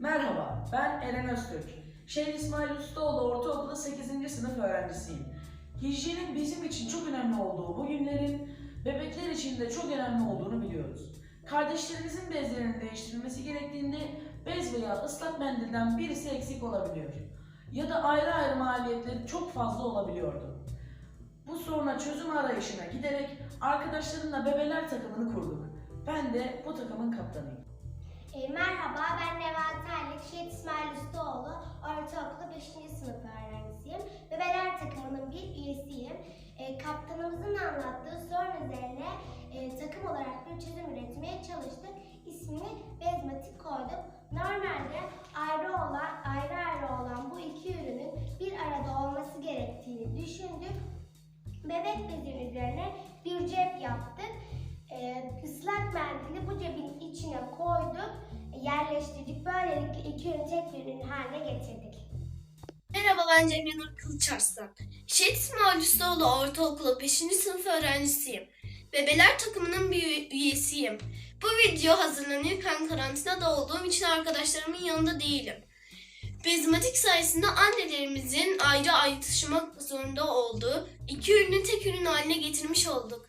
Merhaba, ben Eren Öztürk. Şehir İsmail Ustaoğlu Ortaokulu 8. sınıf öğrencisiyim. Hijyenin bizim için çok önemli olduğu bu günlerin bebekler için de çok önemli olduğunu biliyoruz. Kardeşlerimizin bezlerinin değiştirilmesi gerektiğinde bez veya ıslak mendilden birisi eksik olabiliyor. Ya da ayrı ayrı maliyetleri çok fazla olabiliyordu. Bu soruna çözüm arayışına giderek arkadaşlarımla bebeler takımını kurduk. Ben de bu takımın kaptanıyım. E, Şehit İsmail Ustaoğlu, Ortaokulu 5. sınıf öğrencisiyim. Bebeler takımının bir üyesiyim. E, kaptanımızın anlattığı sorun üzerine e, takım olarak bir çözüm üretmeye çalıştık. İsmini Bezmatik koyduk. Normalde ayrı olan, ayrı ayrı olan bu iki ürünün bir arada olması gerektiğini düşündük. Bebek bezinin üzerine bir cep yaptık. Ee, ıslak mendili bu cebin içine koyduk, yerleştirdik. Böylelikle iki tek bir ürün haline getirdik. Merhaba ben Nur Kılıçarslan. Şehit İsmail Ustaoğlu Ortaokulu 5. sınıf öğrencisiyim. Bebeler takımının bir üye- üyesiyim. Bu video hazırlanırken karantinada olduğum için arkadaşlarımın yanında değilim. Bezmatik sayesinde annelerimizin ayrı ayrı taşımak zorunda olduğu iki ürünü tek ürün haline getirmiş olduk.